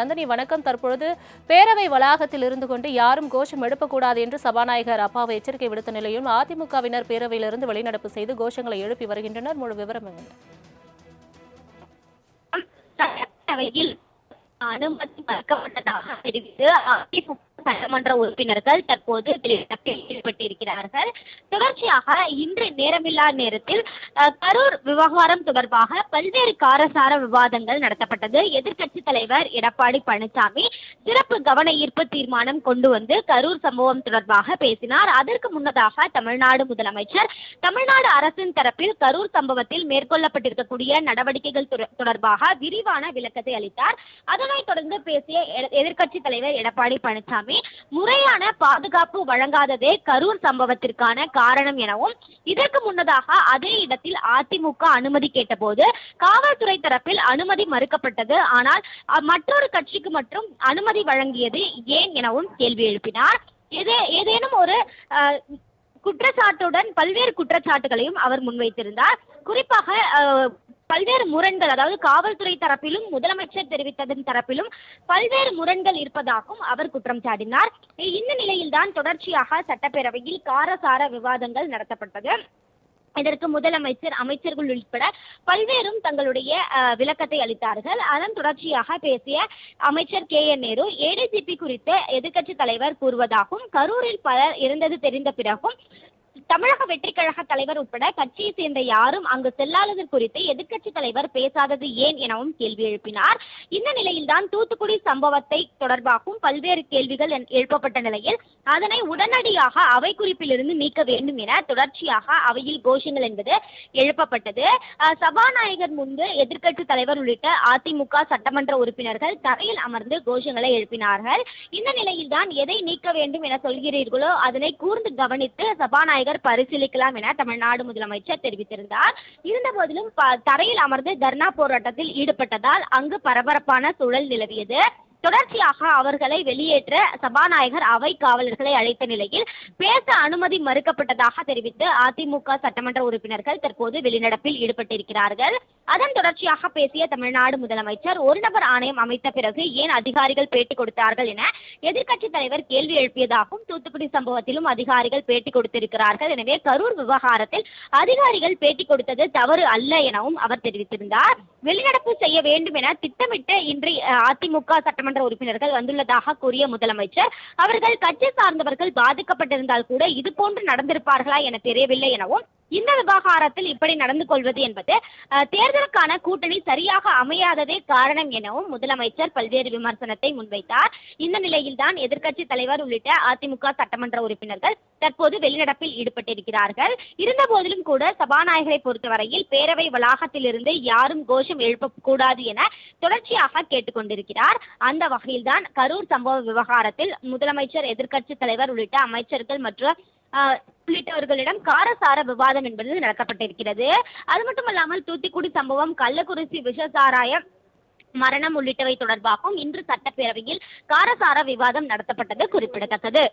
நந்தினி வணக்கம். தற்பொழுது பேரவை வளாகத்தில் இருந்து கொண்டு யாரும் கோஷம் எழுப்பக்கூடாது என்று சபாநாயகர் அப்பாவை எச்சரிக்கை விடுத்த நிலையும் அதிமுகவினர் பேரவையிலிருந்து வெளிநடப்பு செய்து கோஷங்களை எழுப்பி வருகின்றனர். முழு விவரம் அனுமதி மறுக்கப்பட்டதாக தெரிவித்து அதிமுக சட்டமன்ற உறுப்பினர்கள் தற்போது ஈடுபட்டிருக்கிறார்கள். தொடர்ச்சியாக இன்று நேரமில்லா நேரத்தில் கரூர் விவகாரம் தொடர்பாக பல்வேறு காரசார விவாதங்கள் நடத்தப்பட்டது. எதிர்க்கட்சி தலைவர் எடப்பாடி பழனிசாமி சிறப்பு கவன ஈர்ப்பு தீர்மானம் கொண்டு வந்து கரூர் சம்பவம் தொடர்பாக பேசினார். அதற்கு முன்னதாக தமிழ்நாடு முதலமைச்சர் தமிழ்நாடு அரசின் தரப்பில் கரூர் சம்பவத்தில் மேற்கொள்ளப்பட்டிருக்கக்கூடிய நடவடிக்கைகள் தொடர்பாக விரிவான விளக்கத்தை அளித்தார். அதனைத் தொடர்ந்து பேசிய எதிர்க்கட்சி தலைவர் எடப்பாடி பழனிசாமி முறையான பாதுகாப்பு வழங்காததே கரூர் சம்பவத்திற்கான காரணம் எனவும் இதற்கு முன்னதாக அதே இடத்தில் அதிமுக அனுமதி கேட்டபோது காவல்துறை தரப்பில் அனுமதி மறுக்கப்பட்டது. ஆனால் மற்றொரு கட்சிக்கு மட்டும் அனுமதி வழங்கியது ஏன் எனவும் கேள்வி எழுப்பினார். எதே ஏதேனும் ஒரு அஹ், குற்றச்சாட்டுடன் பல்வேறு குற்றச்சாட்டுகளையும் அவர் முன்வைத்திருந்தார். குறிப்பாக பல்வேறு முரண்கள் அதாவது காவல்துறை தரப்பிலும் முதலமைச்சர் தெரிவித்ததன் தரப்பிலும் பல்வேறு முரண்கள் இருப்பதாகவும் அவர் குற்றம் சாட்டினார். இந்த நிலையில்தான் தொடர்ச்சியாக சட்டப்பேரவையில் காரசார விவாதங்கள் நடத்தப்பட்டது. இதற்கு முதலமைச்சர் அமைச்சர்கள் உட்பட பல்வேறும் தங்களுடைய விளக்கத்தை அளித்தார்கள். அதன் தொடர்ச்சியாக பேசிய அமைச்சர் கே. என். நேரு ஏடிஜிபி குறித்து எதிர்க்கட்சி தலைவர் கூறுவதாகவும் கரூரில் பலர் இருந்தது தெரிந்த பிறகும் தமிழக வெற்றி கழக தலைவர் உட்பட கட்சியை சேர்ந்த யாரும் அங்கு செல்லாதது குறித்து எதிர்க்கட்சி தலைவர் பேசாதது ஏன் எனவும் கேள்வி எழுப்பினார். இந்த நிலையில்தான் தூத்துக்குடி சம்பவத்தை தொடர்பாகவும் பல்வேறு கேள்விகள் எழுப்பப்பட்ட நிலையில் அதனை உடனடியாக அவை குறிப்பிலிருந்து நீக்க வேண்டும் என தொடர்ச்சியாக அவையில் கோஷங்கள் என்பது எழுப்பப்பட்டது. சபாநாயகர் முன்பு எதிர்க்கட்சி தலைவர் உள்ளிட்ட அதிமுக சட்டமன்ற உறுப்பினர்கள் தரையில் அமர்ந்து கோஷங்களை எழுப்பினார்கள். இந்த நிலையில்தான் எதை நீக்க வேண்டும் என சொல்கிறீர்களோ அதனை கூர்ந்து கவனித்து சபாநாயகர் பரிசீலிக்கலாம் என தமிழ்நாடு முதலமைச்சர் தெரிவித்திருந்தார். இருந்தபோதிலும் ப- தரையில் அமர்ந்து தர்ணா போராட்டத்தில் ஈடுபட்டதால் அங்கு பரபரப்பான சூழல் நிலவியது. தொடர்ச்சியாக அவர்களை வெளியேற்ற சபாநாயகர் அவை காவலர்களை அழைத்த நிலையில் பேச அனுமதி மறுக்கப்பட்டதாக தெரிவித்து அதிமுக சட்டமன்ற உறுப்பினர்கள் தற்போது வெளிநடப்பில் ஈடுபட்டிருக்கிறார்கள். அதன் தொடர்ச்சியாக பேசிய தமிழ்நாடு முதலமைச்சர் ஒரு நபர் ஆணையம் அமைத்த பிறகு ஏன் அதிகாரிகள் பேட்டி கொடுத்தார்கள் என எதிர்க்கட்சி தலைவர் கேள்வி எழுப்பியதாகவும் தூத்துக்குடி சம்பவத்திலும் அதிகாரிகள் பேட்டி கொடுத்திருக்கிறார்கள். எனவே கரூர் விவகாரத்தில் அதிகாரிகள் பேட்டி கொடுத்தது தவறு அல்ல எனவும் அவர் தெரிவித்திருந்தார். வெளிநடப்பு செய்ய வேண்டும் என திட்டமிட்டு இன்று அதிமுக சட்டமன்ற உறுப்பினர்கள் வந்துள்ளதாக கூறிய முதலமைச்சர் அவர்கள் கட்சி சார்ந்தவர்கள் பாதிக்கப்பட்டிருந்தால் கூட இது போன்று நடந்திருப்பார்களா என தெரியவில்லை எனவும் இந்த விவகாரத்தில் இப்படி நடந்து கொள்வது என்பது தேர்தலுக்கான கூட்டணி சரியாக அமையாததே காரணம் எனவும் முதலமைச்சர் பல்வேறு விமர்சனத்தை முன்வைத்தார். இந்த நிலையில்தான் எதிர்க்கட்சி தலைவர் உள்ளிட்ட அதிமுக சட்டமன்ற உறுப்பினர்கள் தற்போது வெளிநடப்பில் ஈடுபட்டிருக்கிறார்கள். இருந்தபோதிலும் கூட சபாநாயகரை பொறுத்தவரையில் பேரவை வளாகத்திலிருந்து யாரும் கோஷம் எழுப்பக்கூடாது என தொடர்ச்சியாக கேட்டுக்கொண்டிருக்கிறார். அந்த வகையில்தான் கரூர் சம்பவ விவகாரத்தில் முதலமைச்சர் எதிர்க்கட்சி தலைவர் உள்ளிட்ட அமைச்சர்கள் மற்றும் உள்ளிட்டவர்களிடம் காரசார விவாதம் என்பது நடத்தப்பட்டிருக்கிறது. அது மட்டுமல்லாமல் தூத்துக்குடி சம்பவம் கள்ளக்குறிச்சி விஷசாராயம் மரணம் உள்ளிட்டவை தொடர்பாகவும் இன்று சட்டப்பேரவையில் காரசார விவாதம் நடத்தப்பட்டது குறிப்பிடத்தக்கது.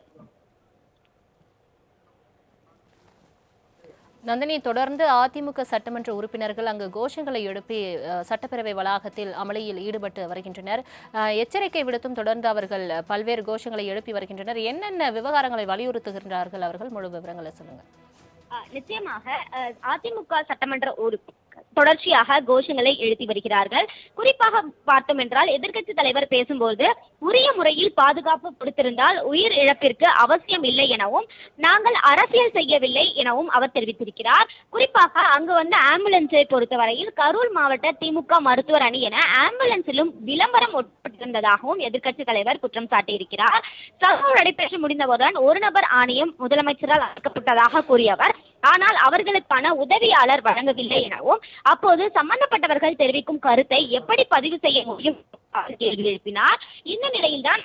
நந்தினி தொடர்ந்து அதிமுக சட்டமன்ற உறுப்பினர்கள் அங்கு கோஷங்களை எழுப்பி சட்டப்பேரவை வளாகத்தில் அமளியில் ஈடுபட்டு வருகின்றனர். அஹ், எச்சரிக்கை விடுத்தும் தொடர்ந்து அவர்கள் பல்வேறு கோஷங்களை எழுப்பி வருகின்றனர். என்னென்ன விவகாரங்களை வலியுறுத்துகின்றார்கள் அவர்கள்? முழு விவரங்களை சொல்லுங்க நிச்சயமாக அதிமுக சட்டமன்ற உறுப்பினர் தொடர்ச்சியாக கோஷங்களை எழுப்பி வருகிறார்கள். குறிப்பாக பார்த்தோம் என்றால் எதிர்க்கட்சி தலைவர் பேசும்போது உரிய முறையில் பாதுகாப்பு கொடுத்திருந்தால் உயிர் இழப்பிற்கு அவசியம் இல்லை எனவும் நாங்கள் அரசியல் செய்யவில்லை எனவும் அவர் தெரிவித்திருக்கிறார். குறிப்பாக அங்கு வந்து ஆம்புலன்ஸை பொறுத்தவரையில் கரூர் மாவட்ட திமுக மருத்துவர் அணி என ஆம்புலன்ஸிலும் விளம்பரம் உட்பட்டிருந்ததாகவும் எதிர்க்கட்சி தலைவர் குற்றம் சாட்டியிருக்கிறார். சம்பவம் நடைபெற்று முடிந்தவுடன் ஒரு நபர் ஆணையம் முதலமைச்சரால் அமைக்கப்பட்டதாக கூறியவர். ஆனால் அவர்களுக்கான உதவியாளர் வழங்கவில்லை எனவும் அப்போது சம்பந்தப்பட்டவர்கள் தெரிவிக்கும் கருத்தை எப்படி பதிவு செய்ய முடியும் கேள்வி எழுப்பினார். இந்த நிலையில்தான்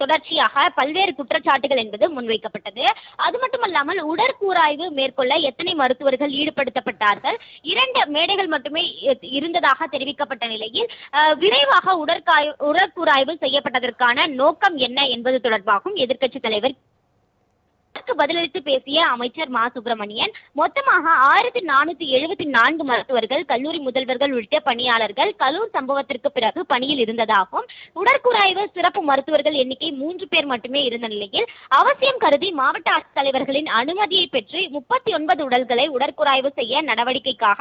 தொடர்ச்சியாக பல்வேறு குற்றச்சாட்டுகள் என்பது முன்வைக்கப்பட்டது. அது மட்டுமல்லாமல் உடற்கூராய்வு மேற்கொள்ள எத்தனை மருத்துவர்கள் ஈடுபடுத்தப்பட்டார்கள்? இரண்டு மேடைகள் மட்டுமே இருந்ததாக தெரிவிக்கப்பட்ட நிலையில் விரைவாக உடற்காய் உடற்கூராய்வு செய்யப்பட்டதற்கான நோக்கம் என்ன என்பது தொடர்பாகவும் எதிர்க்கட்சி தலைவர் அதற்கு பதிலளித்து பேசிய அமைச்சர் மா. சுப்பிரமணியன் மொத்தமாக ஆயிரத்தி நானூத்தி எழுபத்தி நான்கு மருத்துவர்கள் கல்லூரி முதல்வர்கள் உள்ளிட்ட பணியாளர்கள் கலூர் சம்பவத்திற்கு பிறகு பணியில் இருந்ததாகவும் உடற்கூறாய்வு சிறப்பு மருத்துவர்கள் எண்ணிக்கை மூன்று பேர் மட்டுமே இருந்த நிலையில் அவசியம் கருதி மாவட்ட ஆட்சித்தலைவர்களின் அனுமதியை பெற்று முப்பத்தி ஒன்பது உடல்களை உடற்கூறாய்வு செய்ய நடவடிக்கைக்காக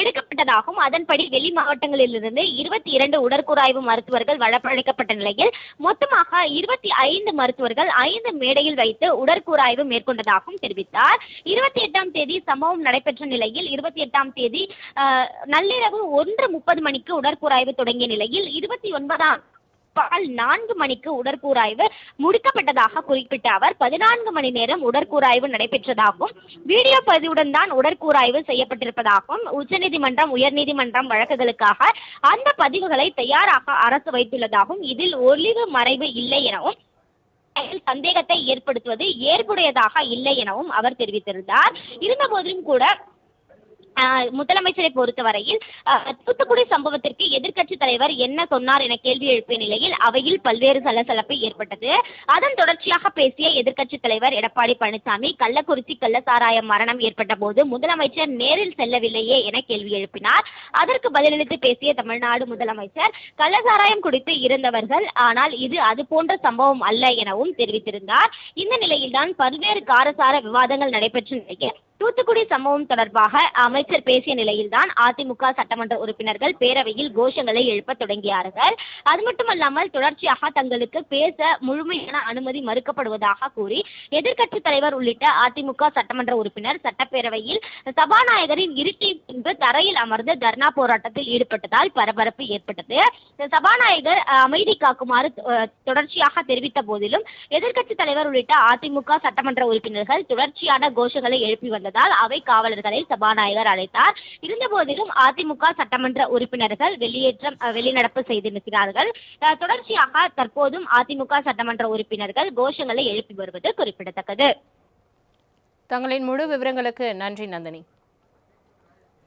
எடுக்கப்பட்டதாகவும் அதன்படி வெளி மாவட்டங்களிலிருந்து இருபத்தி இரண்டு உடற்கூறாய்வு மருத்துவர்கள் வரவழைக்கப்பட்ட நிலையில் மொத்தமாக இருபத்தி ஐந்து மருத்துவர்கள் ஐந்து மேடையில் வைத்து உடற்கூறாய்வு மேற்கொண்டதாகவும் தெரிவித்தார். இருபத்தி எட்டாம் தேதி சம்பவம் நடைபெற்ற நிலையில் இருபத்தி எட்டாம் தேதி நள்ளிரவு ஒன்று முப்பது மணிக்கு உடற்கூறாய்வு தொடங்கிய நிலையில் இருபத்தி ஒன்பதாம் பகல் நான்கு மணிக்கு உடற்கூராய்வு முடிக்கப்பட்டதாக குறிப்பிட்ட அவர் பதினான்கு மணி நேரம் உடற்கூராய்வு நடைபெற்றதாகவும் வீடியோ பதிவுடன் தான் உடற்கூராய்வு செய்யப்பட்டிருப்பதாகவும் உச்சநீதிமன்றம் உயர்நீதிமன்றம் வழக்குகளுக்காக அந்த பதிவுகளை தயாராக அரசு வைத்துள்ளதாகவும் இதில் ஒளிவு மறைவு இல்லை எனவும் சந்தேகத்தை ஏற்படுத்துவது ஏற்புடையதாக இல்லை எனவும் அவர் தெரிவித்திருந்தார். இருந்தபோதிலும் கூட முதலமைச்சரை பொறுத்தவரையில் தூத்துக்குடி சம்பவத்திற்கு எதிர்க்கட்சித் தலைவர் என்ன சொன்னார் என கேள்வி எழுப்பிய நிலையில் அவையில் பல்வேறு சலசலப்பு ஏற்பட்டது. அதன் தொடர்ச்சியாக பேசிய எதிர்க்கட்சி தலைவர் எடப்பாடி பழனிசாமி கள்ளக்குறிச்சி கள்ளசாராய மரணம் ஏற்பட்ட போது முதலமைச்சர் நேரில் செல்லவில்லையே என கேள்வி எழுப்பினார். அதற்கு பதிலளித்து பேசிய தமிழ்நாடு முதலமைச்சர் கள்ளசாராயம் குடித்து இருந்தவர்கள் ஆனால் இது அது போன்ற சம்பவம் அல்ல எனவும் தெரிவித்திருந்தார். இந்த நிலையில்தான் பல்வேறு காரசார விவாதங்கள் நடைபெற்ற நிலையில் தூத்துக்குடி சம்பவம் தொடர்பாக அமைச்சர் பேசிய நிலையில்தான் அதிமுக சட்டமன்ற உறுப்பினர்கள் பேரவையில் கோஷங்களை எழுப்பத் தொடங்கியார்கள். அது மட்டுமல்லாமல் தொடர்ச்சியாக தங்களுக்கு பேச முழுமையான அனுமதி மறுக்கப்படுவதாக கூறி எதிர்க்கட்சி தலைவர் உள்ளிட்ட அதிமுக சட்டமன்ற உறுப்பினர் சட்டப்பேரவையில் சபாநாயகரின் இருக்கை பின்பு தரையில் அமர்ந்து தர்ணா போராட்டத்தில் ஈடுபட்டதால் பரபரப்பு ஏற்பட்டது. சபாநாயகர் அமைதி காக்குமாறு தொடர்ச்சியாக தெரிவித்த போதிலும் எதிர்க்கட்சி தலைவர் உள்ளிட்ட அதிமுக சட்டமன்ற உறுப்பினர்கள் தொடர்ச்சியான கோஷங்களை எழுப்பி நடந்ததால் அவை காவலர்களை சபாநாயகர் அழைத்தார். இருந்தபோதிலும் அதிமுக சட்டமன்ற உறுப்பினர்கள் வெளியேற்றம் வெளிநடப்பு செய்து நிற்கிறார்கள். தொடர்ச்சியாக தற்போதும் அதிமுக சட்டமன்ற உறுப்பினர்கள் கோஷங்களை எழுப்பி வருவது குறிப்பிடத்தக்கது. தங்களின் முழு விவரங்களுக்கு நன்றி நந்தினி.